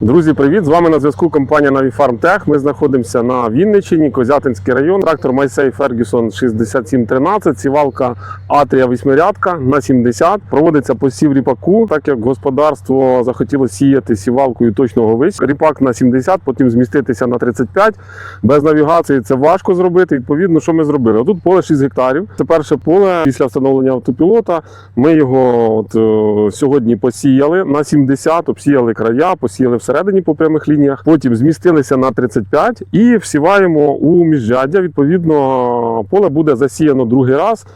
Друзі, привіт! З вами на зв'язку компанія Navifarm. Ми знаходимося на Вінниччині, Козятинський район. Трактор MySafe Ferguson 6713, сівалка Атрія восьмирядка на 70. Проводиться посів ріпаку, так як господарство захотіло сіяти сівалкою точного висіву. Ріпак на 70, потім зміститися на 35. Без навігації це важко зробити. Відповідно, що ми зробили? Тут поле 6 гектарів. Це перше поле після встановлення автопілота. Ми його от, е, сьогодні посіяли на 70, обсіяли края, посіяли всередині по прямих лініях. Потім змістилися на 35 і всіваємо у міжряддя. Відповідно, поле буде засіяно другий раз.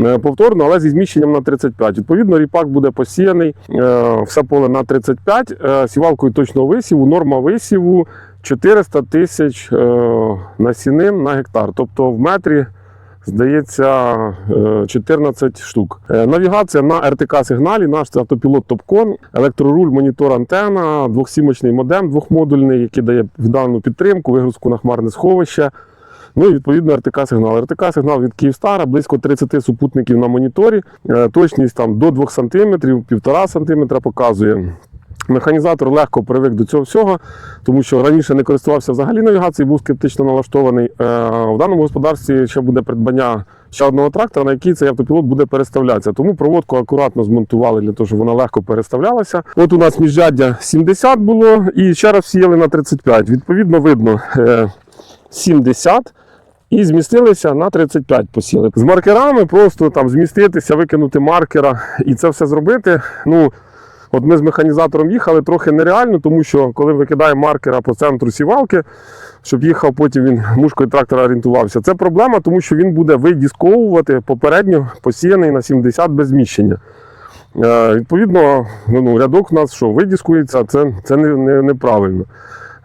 е, Повторно, але зі зміщенням на 35. Відповідно, ріпак буде посіяний е, все поле на 35 е, сівалкою точного висіву. Норма висіву 400 тисяч насінин на гектар. Тобто в метрі здається, е, 14 штук. Е, Навігація на РТК сигналі, наш це автопілот Топкон, електроруль, монітор, антена, двохсімочний модем двохмодульний, який дає дану підтримку, вигрузку на хмарне сховище. Ну і відповідно РТК сигнал. РТК сигнал від Київстара, близько 30 супутників на моніторі. Е, Точність там до 2 см, 1,5 см показує. Механізатор легко привик до цього всього, тому що раніше не користувався взагалі навігацією, був скептично налаштований. Е, В даному господарстві ще буде придбання ще одного трактора, на який цей автопілот буде переставлятися. Тому проводку акуратно змонтували для того, щоб вона легко переставлялася. От у нас міжряддя 70 було і ще раз сіяли на 35. Відповідно, видно е, 70 і змістилися на 35 посіли. З маркерами просто там зміститися, викинути маркера і це все зробити. Ну, От ми з механізатором їхали трохи нереально, тому що коли викидаємо маркера по центру сівалки, щоб їхав, потім він мушкою трактора орієнтувався. Це проблема, тому що він буде видісковувати попередньо посіяний на 70 без зміщення. Е, відповідно, ну, ну, рядок у нас що, видіскується, це, це не, не, неправильно.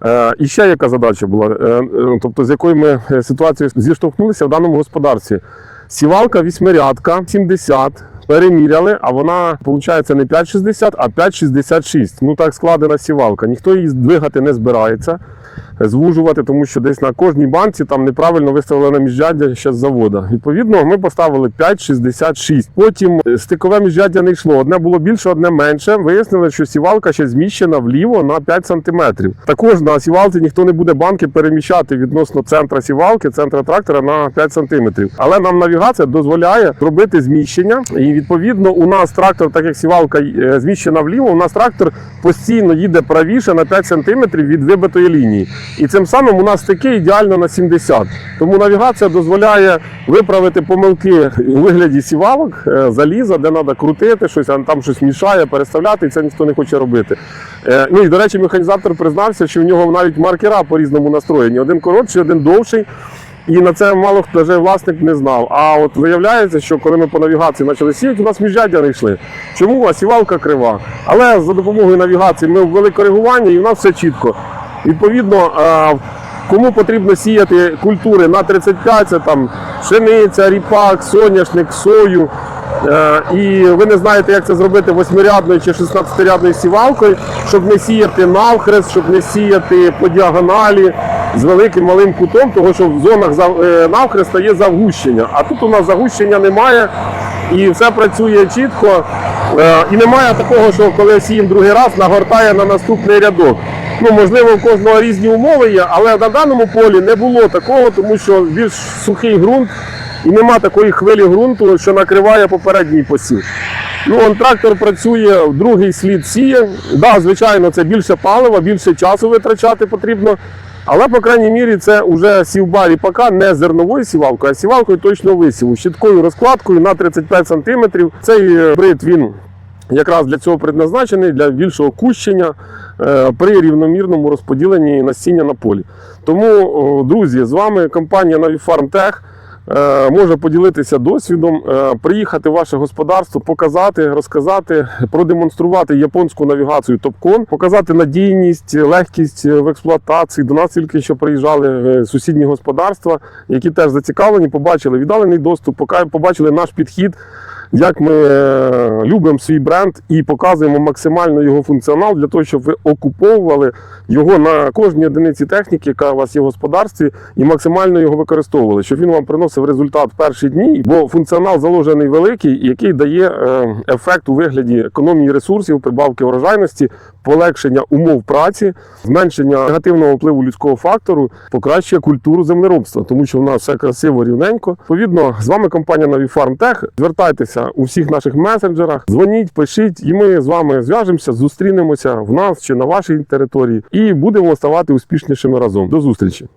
Е, і ще яка задача була, е, е, тобто з якою ми е, ситуацією зіштовхнулися в даному господарстві. Сівалка вісьмирядка 70. Переміряли, а вона виходить не 5,60, а 5,66. Ну так складена сівалка. Ніхто її двигати не збирається, звужувати, тому що десь на кожній банці там неправильно виставлено міжряддя ще з завода. Відповідно, ми поставили 5,66. Потім е, стикове міжряддя не йшло. Одне було більше, одне менше. Вияснили, що сівалка ще зміщена вліво на 5 см. Також на сівалці ніхто не буде банки переміщати відносно центра сівалки, центра трактора на 5 см. Але нам навігація дозволяє робити зміщення. І відповідно у нас трактор, так як сівалка е, зміщена вліво, у нас трактор постійно їде правіше на 5 см від вибитої лінії. І цим самим у нас таке ідеально на 70. Тому навігація дозволяє виправити помилки у вигляді сівалок, е, заліза, де треба крутити щось, а там щось мішає, переставляти, і це ніхто не хоче робити. Е, Ну і до речі, механізатор признався, що в нього навіть маркера по-різному настроєні. Один коротший, один довший. І на це мало хто вже власник не знав. А от виявляється, що коли ми по навігації почали сіяти, у нас міжряддя не йшли. Чому? А сівалка крива. Але за допомогою навігації ми ввели коригування і у нас все чітко. Відповідно, кому потрібно сіяти культури на 35, це там пшениця, ріпак, соняшник, сою. Е, І ви не знаєте, як це зробити восьмирядною чи 16-рядною сівалкою, щоб не сіяти навхрест, щоб не сіяти по діагоналі з великим малим кутом, тому що в зонах е, навхреста є загущення. А тут у нас загущення немає і все працює чітко. Е, І немає такого, що коли сіємо другий раз, нагортає на наступний рядок. Ну, можливо, в кожного різні умови є, але на даному полі не було такого, тому що більш сухий ґрунт і нема такої хвилі ґрунту, що накриває попередній посів. Ну, он трактор працює, другий слід сіє. Да, звичайно, це більше палива, більше часу витрачати потрібно. Але, по крайній мірі, це вже сівба ріпака не зерновою сівалкою, а сівалкою точно висіву, щиткою розкладкою на 35 см. Цей брит він якраз для цього предназначений, для більшого кущення при рівномірному розподіленні насіння на полі. Тому, друзі, з вами компанія Navifarm. Е, Може поділитися досвідом, е, приїхати в ваше господарство, показати, розказати, продемонструвати японську навігацію Топкон, показати надійність, легкість в експлуатації. До нас тільки що приїжджали е, сусідні господарства, які теж зацікавлені, побачили віддалений доступ, побачили наш підхід. Як ми е, любимо свій бренд і показуємо максимально його функціонал для того, щоб ви окуповували його на кожній одиниці техніки, яка у вас є в господарстві, і максимально його використовували, щоб він вам приносив результат в перші дні, бо функціонал заложений великий, який дає е, ефект у вигляді економії ресурсів, прибавки урожайності, полегшення умов праці, зменшення негативного впливу людського фактору, покращує культуру землеробства, тому що в нас все красиво, рівненько. Відповідно, з вами компанія Navifarm Tech. Звертайтеся знаходимося у всіх наших месенджерах. Дзвоніть, пишіть, і ми з вами зв'яжемося, зустрінемося в нас чи на вашій території, і будемо ставати успішнішими разом. До зустрічі!